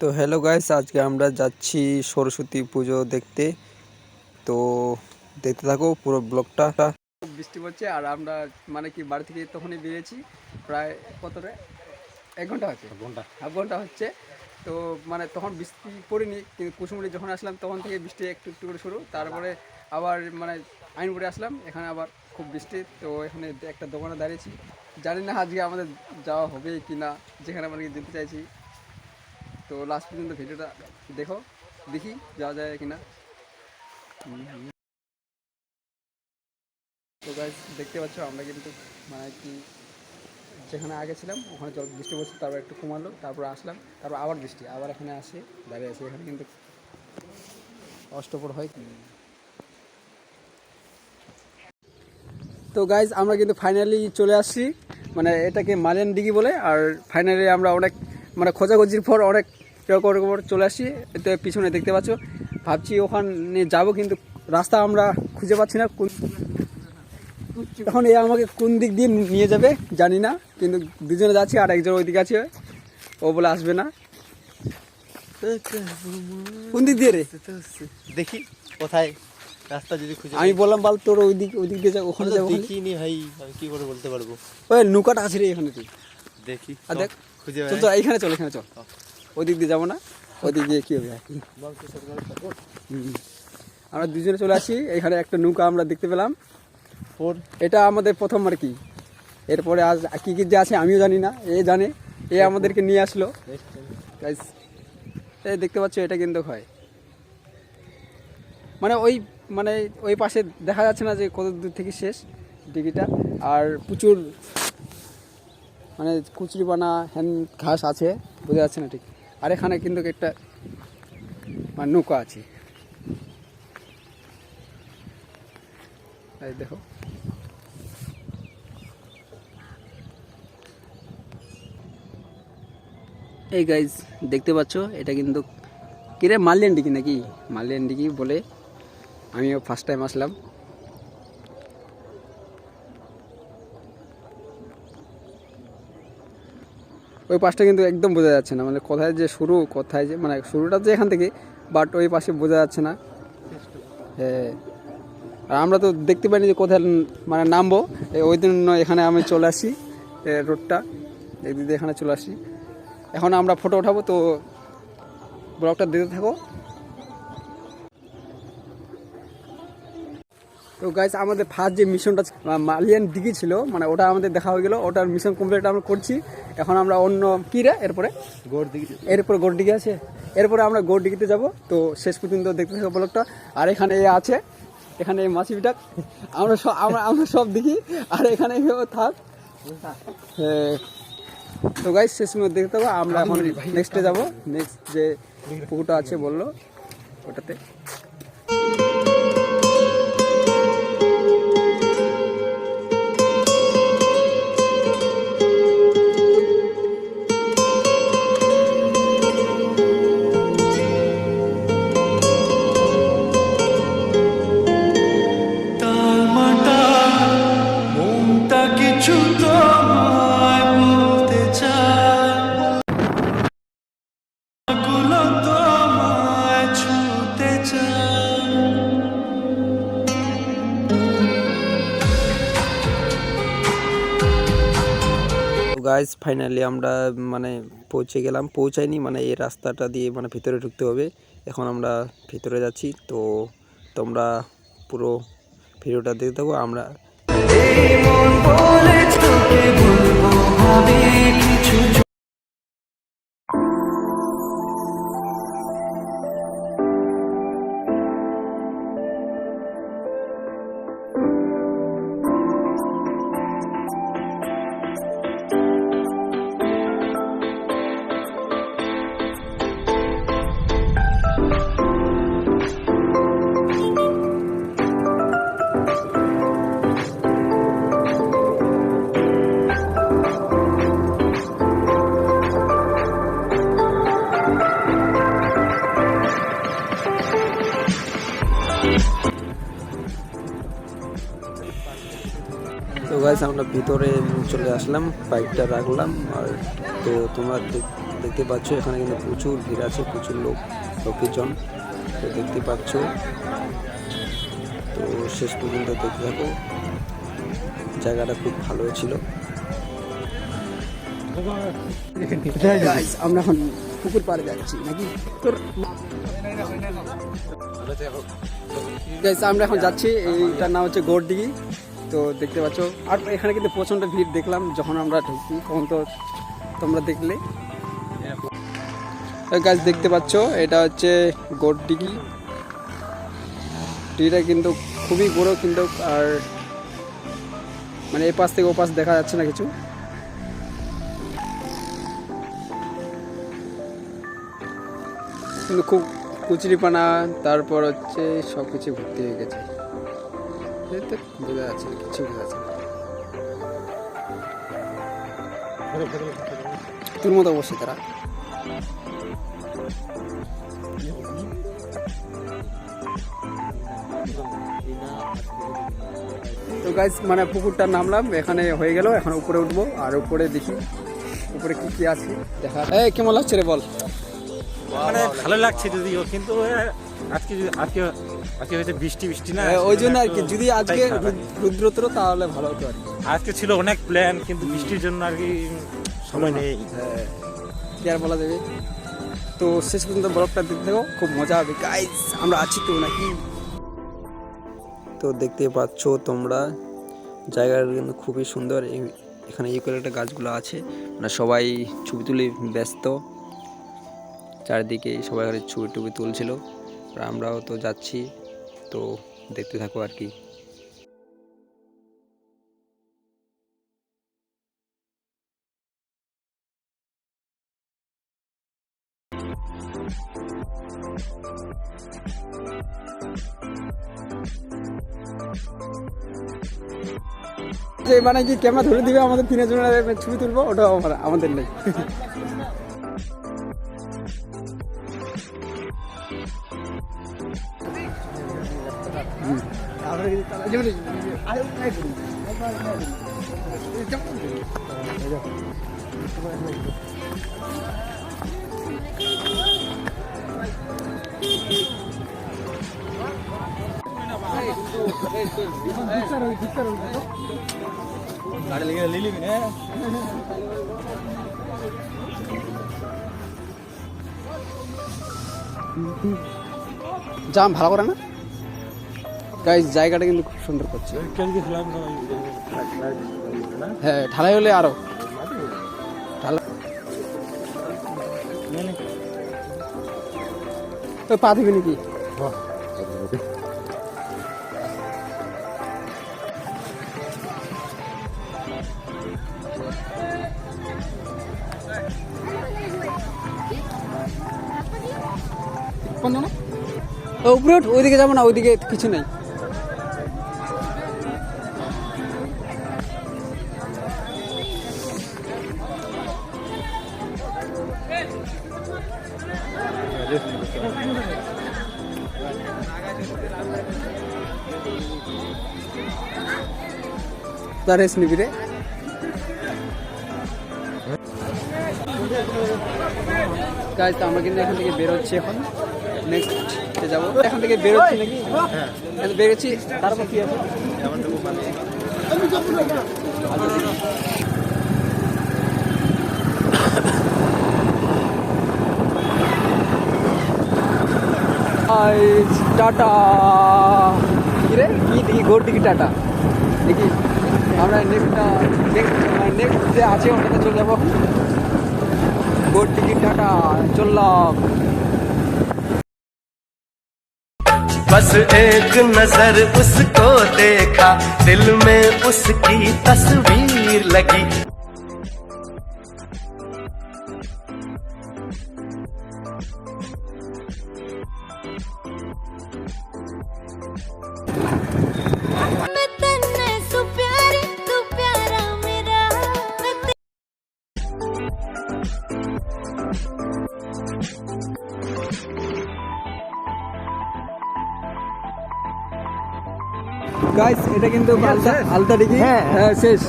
তো hello guys আজকে আমরা যাচ্ছি সরস্বতী পুজো দেখতে। তো দেখতে থাকো পুরো ব্লগটা। বৃষ্টি পড়ছে আর আমরা মানে কি বাড়ি থেকে তখনই বেরিয়েছি প্রায় কতটা? এক ঘণ্টা হচ্ছে। ঘণ্টা। হাফ ঘণ্টা হচ্ছে। তো মানে তখন বৃষ্টি পড়েনি কিন্তু কুসুমুড়ি যখন আসলাম তখন থেকে বৃষ্টি একটু একটু করে শুরু। তারপরে আবার মানে আইনপুরে আসলাম এখানে আবার খুব বৃষ্টি। তো এখানে একটা দোকানে দাঁড়িয়েছি। জানি না আজকে আমাদের যাওয়া হবে কি না যেখানে আমরা যেতে চাইছি। তো লাস্ট পর্যন্ত ভিডিওটা দেখো, দেখি যাওয়া যায় কিনা। তো গাইজ দেখতে পাচ্ছ, আমরা কিন্তু মানে কি, যেখানে আগে ছিলাম, ওখানে জল, বৃষ্টি পড়ছে, তারপর একটু কমালো, তারপর আসলাম, তারপর আবার বৃষ্টি, আবার এখানে আসে, দাঁড়িয়ে আছে, এখানে কিন্তু অষ্টপর হয় কি? তো গাইজ আমরা কিন্তু ফাইনালি চলে আসছি মানে এটাকে মালিয়ান ডিগি বলে, আর ফাইনালি আমরা অনেক মানে খোঁজাখুঁজির পর অনেক এরকম এরকম চলে আসছি এতে পিছনে দেখতে পাচ্ছ ভাবছি ওখানে যাব কিন্তু রাস্তা আমরা খুঁজে পাচ্ছি না। কোন এখন এ আমাকে কোন দিক দিয়ে নিয়ে যাবে জানি না কিন্তু দুজনে যাচ্ছি আর একজন ওইদিকে আছে। ও বলে আসবে না। কোন দিক দিয়ে রে? দেখি কোথায় রাস্তা যদি খুঁজে আমি বললাম বল তোর ওই দিক ওই দিক দিয়ে যা ওখানে যাব। দেখিনি ভাই আমি কি করে বলতে পারব? ওই নৌকাটা আছে রে এখানে তুই দেখি আর দেখ খুঁজে চল তো এইখানে চল এখানে চল। ওই দিক দিয়ে যাব না ওই দিক দিয়ে কি হবে। আমরা দুজনে চলে আসি এখানে একটা নৌকা আমরা দেখতে পেলাম। এটা আমাদের প্রথম আর কি? এরপরে আজ কি কি যে আছে আমিও জানি না এ জানে এ আমাদেরকে নিয়ে আসলো। এই দেখতে পাচ্ছ এটা কিন্তু হয়। মানে ওই মানে ওই পাশে দেখা যাচ্ছে না যে কত দূর থেকে শেষ ডিগিটা আর প্রচুর মানে কুচড়িপানা হ্যান, ঘাস আছে, বোঝা যাচ্ছে না ঠিক। আর এখানে কিন্তু একটা মানে নৌকা আছে। দেখো। এই গাইজ দেখতে পাচ্ছ, এটা কিন্তু, কিরে মালিয়ান ডিগি নাকি? মালিয়ান ডিগি বলে আমিও ফার্স্ট টাইম আসলাম। ওই পাশটা কিন্তু একদম বোঝা যাচ্ছে না। মানে কোথায় যে শুরু, কোথায় যে মানে শুরুটা যে এখান থেকে বাট ওই পাশে বোঝা যাচ্ছে না। হ্যাঁ। আর আমরা তো দেখতে পাইনি যে কোথায় মানে নামবো। ওই দিন এখানে আমি চলে আসি রোডটা এই দিয়ে এখানে চলে আসি। এখন আমরা ফটো ওঠাবো তো ব্লগটা দিতে থাকো। তো গাইস আমাদের ফার্স্ট যে মিশনটা মালিয়ান দিঘি ছিল মানে ওটা আমাদের দেখা হয়ে গেল ওটার মিশন কমপ্লিট আমরা করছি। এখন আমরা অন্য কী রে? এরপরে? গোড় দিকে এরপর গোরডিগি আছে। এরপরে আমরা গোরডিগিতে যাব তো শেষ পর্যন্ত দেখতে থাকো ব্লগটা। আর এখানে এ আছে এখানে এই মাছিবিটা আমরা সব আমরা আমরা সব দেখি আর এখানে থাক। হ্যাঁ। তো গাইস শেষ পর্যন্ত দেখতে থাকো আমরা এখন নেক্সটে যাব। নেক্সট যে পুকুরটা আছে বলল ওটাতে। গাইজ ফাইনালি আমরা মানে পৌঁছে গেলাম। পৌঁছাইনি মানে এই রাস্তাটা দিয়ে মানে ভিতরে ঢুকতে হবে। এখন আমরা ভিতরে যাচ্ছি। তো তোমরা পুরো ভিডিওটা দেখতে থাকো, আমরা ভিতরে চলে আসলাম বাইকটা রাখলাম আর তো তোমরা দেখ- দেখতে পাচ্ছ, এখানে কিন্তু প্রচুর ভিড় আছে, প্রচুর লোক, লোকজন, তো দেখতে পাচ্ছ। তো শেষ পর্যন্ত দেখতে থাকো। জায়গাটা খুব ভালো ছিল। আমরা এখন পুকুর পাড়ে যাচ্ছি, নাকি? তোর আমরা এখন যাচ্ছি, এইটার নাম হচ্ছে গোড়ডিগি তো দেখতে পাচ্ছ। আর এখানে কিন্তু প্রচণ্ড ভিড় দেখলাম, যখন আমরা ঢুকি তখন তো তোমরা দেখলে। গাছ দেখতে পাচ্ছ, এটা হচ্ছে গোড়ডিগি। ডিটা কিন্তু খুবই বড় কিন্তু, আর মানে এ পাশ থেকে ও পাশ দেখা যাচ্ছে না কিছু। কিন্তু খুব কুচরিপানা, তারপর হচ্ছে সব কিছু ভর্তি হয়ে গেছে। তোর মতো বসে তারা। তো গাইস মানে পুকুরটা নামলাম, এখানে হয়ে গেল, এখন উপরে উঠবো, আর উপরে দেখি, উপরে কি কি আছে, দেখা। এই, কেমন লাগছে রে বল? মানে ভালো লাগছে যদিও, কিন্তু আজকে যদি- আজকে আজকে হয়েছে বৃষ্টি বৃষ্টি না? হ্যাঁ, ওই জন্য আর কি। যদি আজকে রুদ্রতর তাহলে ভালো হতো আর আজকে ছিল অনেক প্ল্যান কিন্তু বৃষ্টির জন্য আর কি সময় নেই। হ্যাঁ, কি আর বলা যাবে? তো শেষ পর্যন্ত ব্লগটা দেখতে থাকো খুব মজা হবে। গাইস আমরা আছি তো নাকি? তো দেখতে পাচ্ছ তোমরা জায়গাটা কিন্তু খুবই সুন্দর। এখানে ইউক্যালিপটাস গাছগুলো আছে। মানে সবাই ছবি তুলে ব্যস্ত। চারিদিকে সবাই ছবি টবি তুলছিল। আমরাও তো যাচ্ছি, তো দেখতে থাকো আর কি। মানে কি ক্যামেরা ধরে দিবে আমাদের তিনজনের ছবি তুলবো? ওটা আমার- আমাদের নেই। জাম ভালো করে না গাইস জায়গাটা কিন্তু খুব সুন্দর করছে। হ্যাঁ ঢালাই হলে আরও। তো পা দিবি নাকি? উপরে ওইদিকে যাব না, ওইদিকে কিছু নেই। তার রেস নিবি রে গাইজ তো আমরা কিন্তু এখান থেকে বেরোচ্ছি এখন। নেক্সট যাব। এখান থেকে বেরোচ্ছি নাকি? হ্যাঁ। বেরোচ্ছি। তারপর কি আছে? টাটা। কি রে? কি দেখি? গোর দিকে টাটা। দেখি। আমরা নেক্সটটা নেক্সট নেক্সট যে আছে ওটাতে চলে যাবো গোর দিকে টাটা চললাম बस एक नजर उसको देखा दिल में उसकी तस्वीर लगी এটা কিন্তু আলতা ডিগি হ্যাঁ। হ্যাঁ শেষ।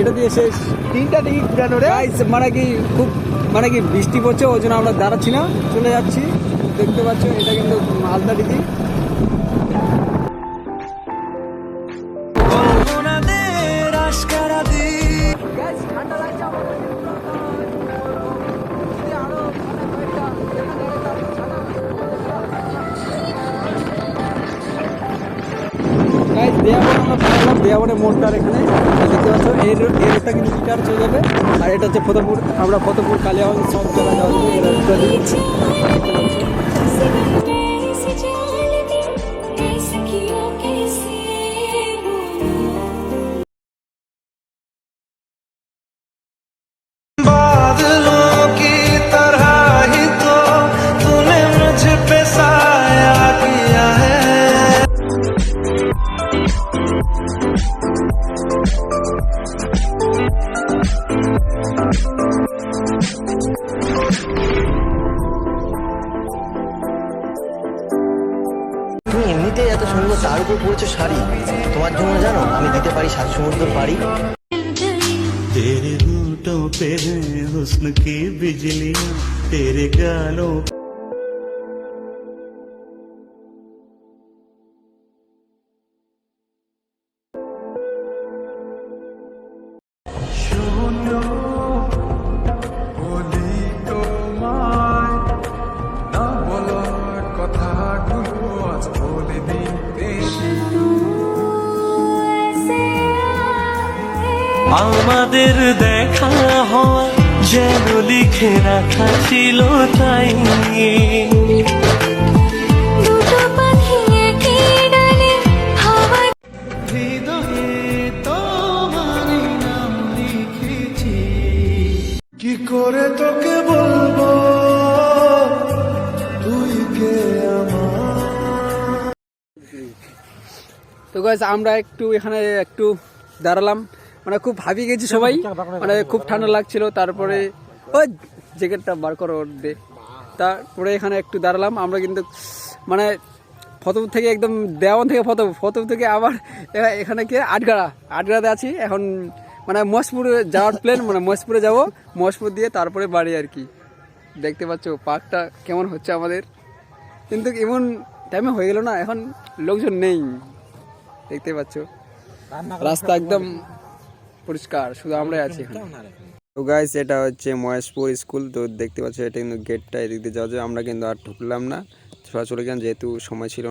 এটা দিয়ে শেষ। তিনটা ডিগি ঘুরানো রে। মানে কি খুব মানে কি বৃষ্টি পড়ছে ওই জন্য আমরা দাঁড়াচ্ছি না। চলে যাচ্ছি। দেখতে পাচ্ছ এটা কিন্তু আলতা ডিগি। গাইস আমরা পাঠালাম দেয়াবনের মোড়টার এখানে। দেখতে পাচ্ছ, এই রোড এই রোডটা কিন্তু গিটার চলে যাবে। আর এটা হচ্ছে ফতেপুর, আমরা ফতেপুর, কালিয়াগঞ্জ সব জায়গায় हुस्न की बिजलियां तेरे गालों ऐसे आए আমাদের দেখা হওয়া যেন লিখে রাখা ছিল তাই। কি করে তোকে বলব? তুই কে আমার? তো গাইস আমরা একটু এখানে একটু দাঁড়ালাম। মানে খুব ভাবি গেছি সবাই। মানে খুব ঠান্ডা লাগছিল তারপরে ওই জ্যাকেটটা বার করো দে। তারপরে এখানে একটু দাঁড়ালাম আমরা কিন্তু মানে ফতপুর থেকে একদম দেওয়ান থেকে ফতপুর ফতপুর থেকে আবার এখানে কি আটগাড়া আটগাড়াতে আছি। এখন মানে মহেশপুরে যাওয়ার প্ল্যান মানে মহেশপুরে যাব মহেশপুর দিয়ে তারপরে বাড়ি আর কি। দেখতে পাচ্ছ পার্কটা কেমন হচ্ছে আমাদের। কিন্তু এমন টাইমে হয়ে গেল না এখন লোকজন নেই। দেখতে পাচ্ছ। রাস্তা একদম পরিষ্কার শুধু আমরাই আছি তো গাইস এটা হচ্ছে মহেশপুর স্কুল তো দেখতে পাচ্ছ এটা কিন্তু গেটটা এদিক দিয়ে যাওয়া যায় আমরা কিন্তু আর ঢুকলাম না। ছোড়া চলে গেলাম যেহেতু সময় ছিল।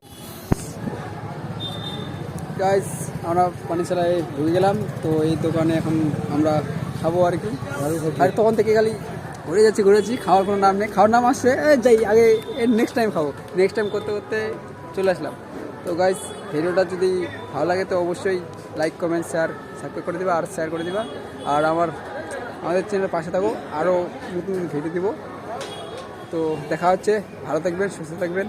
গাইস আমরা পানি পানিশালায় ঢুকে গেলাম তো এই দোকানে এখন আমরা খাব আর কি। আর তখন থেকে খালি ঘুরে যাচ্ছি ঘুরে যাচ্ছি খাওয়ার কোনো নাম নেই। খাওয়ার নাম আসছে যাই আগে নেক্সট টাইম খাব। নেক্সট টাইম করতে করতে চলে আসলাম। তো গাইস ভিডিওটা যদি ভালো লাগে তো অবশ্যই লাইক কমেন্ট শেয়ার সাবস্ক্রাইব করে দিবা আর শেয়ার করে দিবা। আর আমার, আমাদের চ্যানেলের পাশে থাকো আরও নতুন ভিডিও দিব। তো দেখা হচ্ছে, ভালো থাকবেন, সুস্থ থাকবেন।